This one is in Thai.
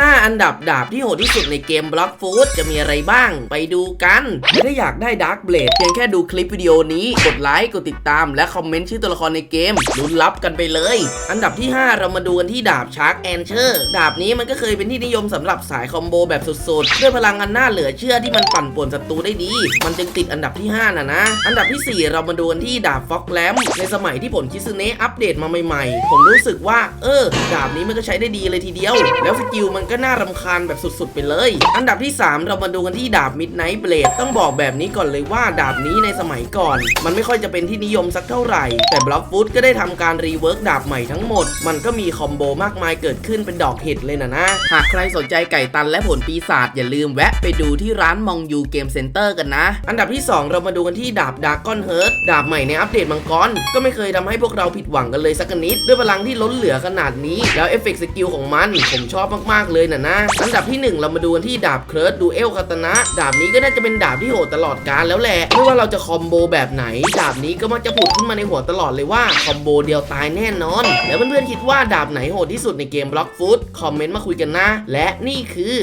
5 อันดับดาบที่โหดที่สุดในเกม Block Food จะมีอะไรบ้าง ไปดูกันถ้าอยากได้ Dark Blade เพียงแค่ดูคลิปวิดีโอนี้ กดไลค์กดติดตาม และคอมเมนต์ชื่อตัวละครในเกมลุ้นรับกันไปเลย อันดับที่ 5 เรามาดูกันที่ดาบ Shark a n c h e r ดาบนี้มันก็เคยเป็นที่นิยมสำหรับสายคอมโบแบบสุดๆ ด้วยพลังอันน่าเหลือเชื่อที่มันปั่นป่วนศัตรูได้ดี มันจึงติดอันดับที่ 5 น่ะนะ อันดับทีสี่4 เรามาดูกันที่ดาบ Fog Lamp ในสมัยที่ผลคิซึเนะอัปเดตมาใหม่ๆ ผมรู้สึกว่า เออ ดาบนี้มันก็ใช้ได้ดีเลยทีเดียว แล้วสกิลมันก็น่ารำคาญแบบสุดๆไปเลย อันดับที่ 3 เรามาดูกันที่ดาบ Midnight Blade ต้องบอกแบบนี้ก่อนเลยว่าดาบนี้ในสมัยก่อน มันไม่ค่อยจะเป็นที่นิยมสักเท่าไหร่ แต่ Block Food ก็ได้ทำการรีเวิร์กดาบใหม่ทั้งหมด มันก็มีคอมโบมากมายเกิดขึ้นเป็นดอกเห็ดเลยนะนะ หากใครสนใจไก่ตันและผลปีศาจอย่าลืมแวะไปดูที่ร้านมองยูเกมเซ็นเตอร์กันนะ อันดับที่ 2 เรามาดูกันที่ดาบดากอนเฮิร์ดาบใหม่ในอัปเดตมังกรก็ไม่เคยทำให้พวกเราผิดหวังกันเลยสักนิด ด้วยพลังที่ล้นเหลือขนาดนี้ แล้วเอฟเฟกต์สกิลของมันผมชอบมากๆเลยนะนะอันดับที่ 1 เรามาดูกันที่ดาบเคิร์ดดูเอลคาตนะ ดาบนี้ก็น่าจะเป็นดาบที่โหดตลอดการแล้วแหละไม่ว่าเราจะคอมโบแบบไหน ดาบนี้ก็มักจะผุดขึ้นมาในหัวตลอดเลยว่าคอมโบเดียวตายแน่นอน แล้วเพื่อนๆคิดว่าดาบไหนโหดที่สุดในเกมบล็อกฟุตคอมเมนต์มาคุยกันนะ และนี่คือ